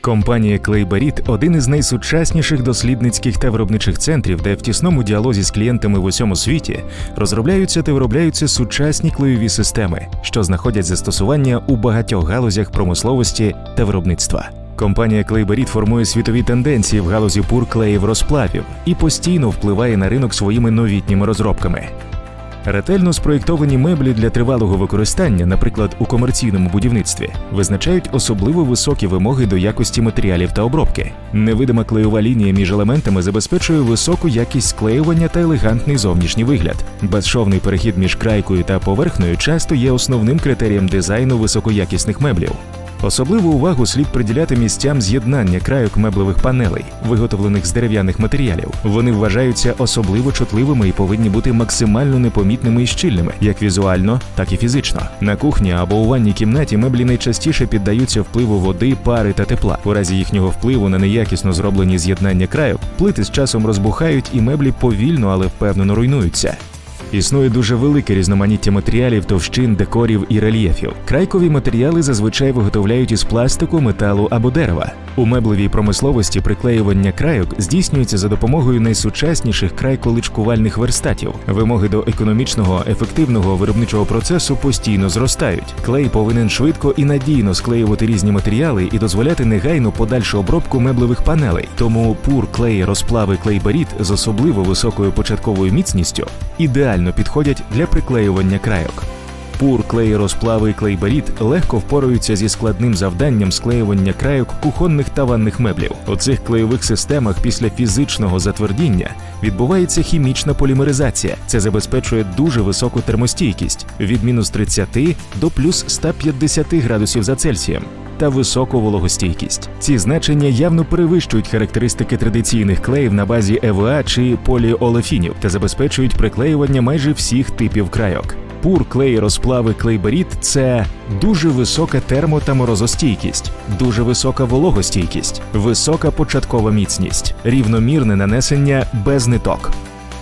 Компанія Клейберіт один із найсучасніших дослідницьких та виробничих центрів, де в тісному діалозі з клієнтами в усьому світі розробляються та виробляються сучасні клеєві системи, що знаходять застосування у багатьох галузях промисловості та виробництва. Компанія Клейберіт формує світові тенденції в галузі пур клеїв розплавів і постійно впливає на ринок своїми новітніми розробками. Ретельно спроєктовані меблі для тривалого використання, наприклад, у комерційному будівництві, визначають особливо високі вимоги до якості матеріалів та обробки. Невидима клеєва лінія між елементами забезпечує високу якість склеювання та елегантний зовнішній вигляд. Безшовний перехід між крайкою та поверхнею часто є основним критерієм дизайну високоякісних меблів. Особливу увагу слід приділяти місцям з'єднання крайок меблевих панелей, виготовлених з дерев'яних матеріалів. Вони вважаються особливо чутливими і повинні бути максимально непомітними і щільними, як візуально, так і фізично. На кухні або у ванній кімнаті меблі найчастіше піддаються впливу води, пари та тепла. У разі їхнього впливу на неякісно зроблені з'єднання крайок, плити з часом розбухають і меблі повільно, але впевнено руйнуються. Існує дуже велике різноманіття матеріалів, товщин, декорів і рельєфів. Крайкові матеріали зазвичай виготовляють із пластику, металу або дерева. У меблевій промисловості приклеювання крайок здійснюється за допомогою найсучасніших крайколичкувальних верстатів. Вимоги до економічного, ефективного виробничого процесу постійно зростають. Клей повинен швидко і надійно склеювати різні матеріали і дозволяти негайну подальшу обробку меблевих панелей. Тому пур, клей, розплави, клейберіт з особливо високою початковою міцністю ідеально підходять для приклеювання крайок. Пур, клей, розплави і клейберіт легко впораються зі складним завданням склеювання крайок кухонних та ванних меблів. У цих клейових системах після фізичного затвердіння відбувається хімічна полімеризація. Це забезпечує дуже високу термостійкість від мінус 30 до плюс 150 градусів за Цельсієм. Та високу вологостійкість. Ці значення явно перевищують характеристики традиційних клеїв на базі ЕВА чи поліолефінів та забезпечують приклеювання майже всіх типів крайок. Пур, клей, розплави, клейберіт це дуже висока термо та морозостійкість, дуже висока вологостійкість, висока початкова міцність, рівномірне нанесення без ниток.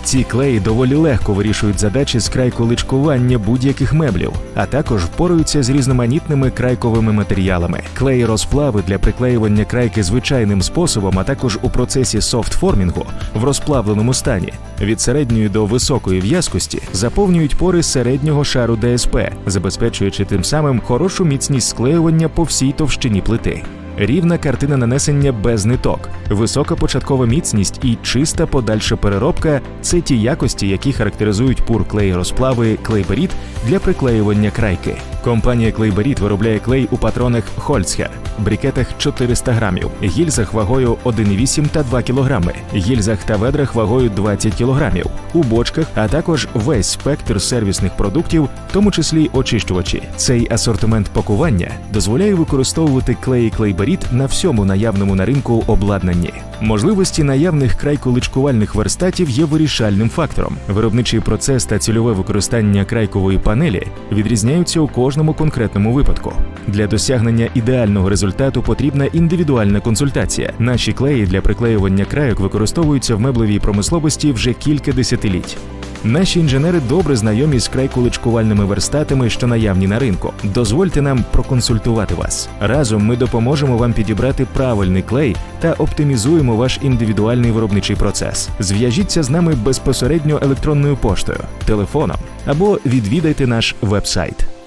Ці клеї доволі легко вирішують задачі з крайколичкування будь-яких меблів, а також впораються з різноманітними крайковими матеріалами. Клеї розплави для приклеювання крайки звичайним способом, а також у процесі софтформінгу в розплавленому стані від середньої до високої в'язкості заповнюють пори середнього шару ДСП, забезпечуючи тим самим хорошу міцність склеювання по всій товщині плити. Рівна картина нанесення без ниток, висока початкова міцність і чиста подальша переробка це ті якості, які характеризують пур клей розплави клейберіт для приклеювання крайки. Компанія Клейберіт виробляє клей у патронах Хольцхер, брикетах 400 грамів, гільзах вагою 1,8 та 2 кілограми, гільзах та ведрах вагою 20 кілограмів, у бочках, а також весь спектр сервісних продуктів, в тому числі очищувачі. Цей асортимент пакування дозволяє використовувати клей Клейберіт на всьому наявному на ринку обладнанні. Можливості наявних крайколичкувальних верстатів є вирішальним фактором. Виробничий процес та цільове використання крайкової панелі відрізняються у кожному конкретному випадку. Для досягнення ідеального результату потрібна індивідуальна консультація. Наші клеї для приклеювання крайок використовуються в меблевій промисловості вже кілька десятиліть. Наші інженери добре знайомі з крайкуличкувальними верстатами, що наявні на ринку. Дозвольте нам проконсультувати вас. Разом ми допоможемо вам підібрати правильний клей та оптимізуємо ваш індивідуальний виробничий процес. Зв'яжіться з нами безпосередньо електронною поштою, телефоном або відвідайте наш вебсайт.